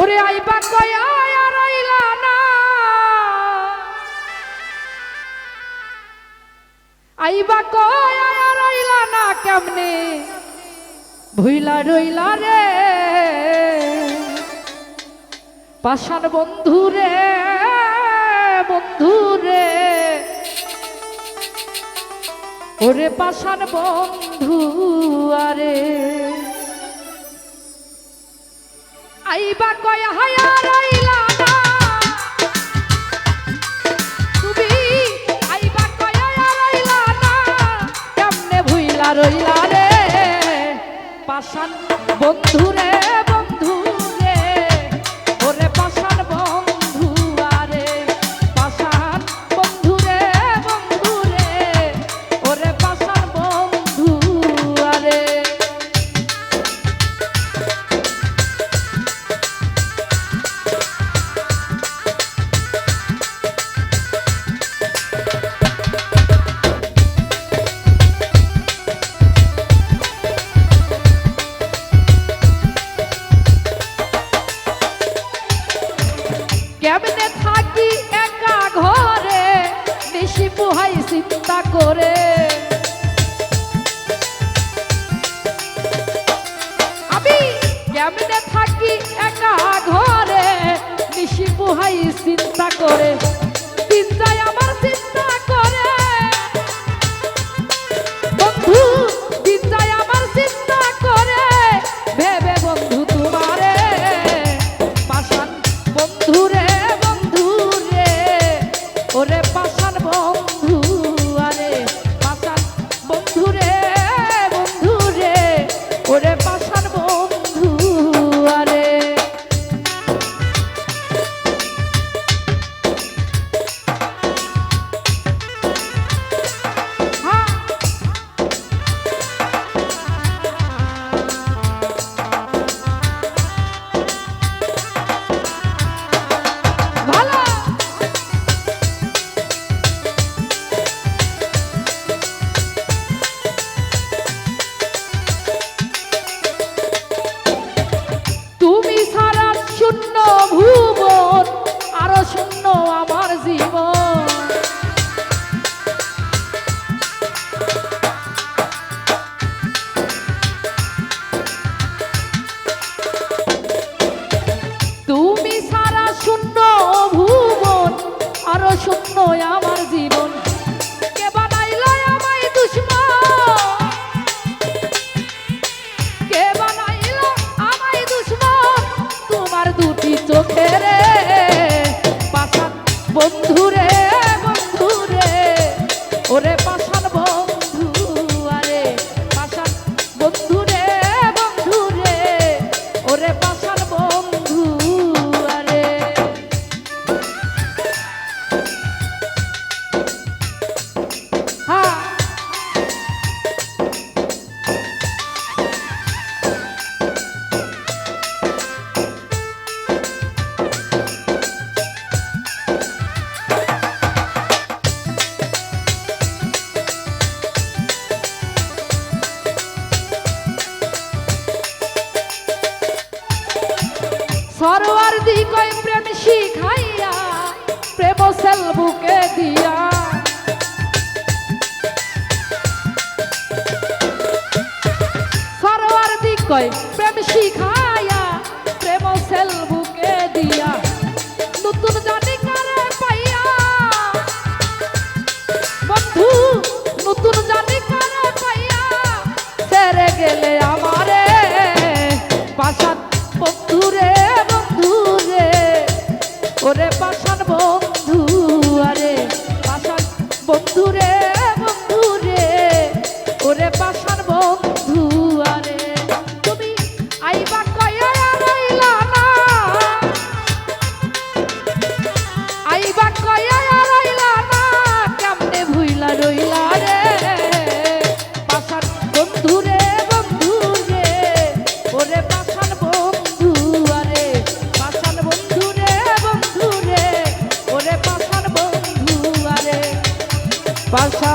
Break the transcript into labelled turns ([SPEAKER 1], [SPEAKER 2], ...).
[SPEAKER 1] ওরে আইবা কয়া রইলা না। আইবা কয়া রইলা না কেমনে? ভুইলা রইলা রে। পাশান বন্ধু রে বন্ধু রে। ওরে পাশান বন্ধু আরে। আইবা কয় হায়া রইলা না। তুমি আইবা কয় রইলা না। কেমনে ভুইলা রইলা রে? পাশান বন্ধুরে করে গোসল বুকে দিয়া। সরোয়ার দিক কয়, প্রেম শিখায়া, প্রেম সেল বুকে দিয়া। নতুন জানি কারে পাইয়া। বন্ধু, নতুন জানি কারে পাইয়া। সেরে গেলে আমারে বাসাত। বন্ধু রে বন্ধু রে ওরে বাসা সুরে পাশা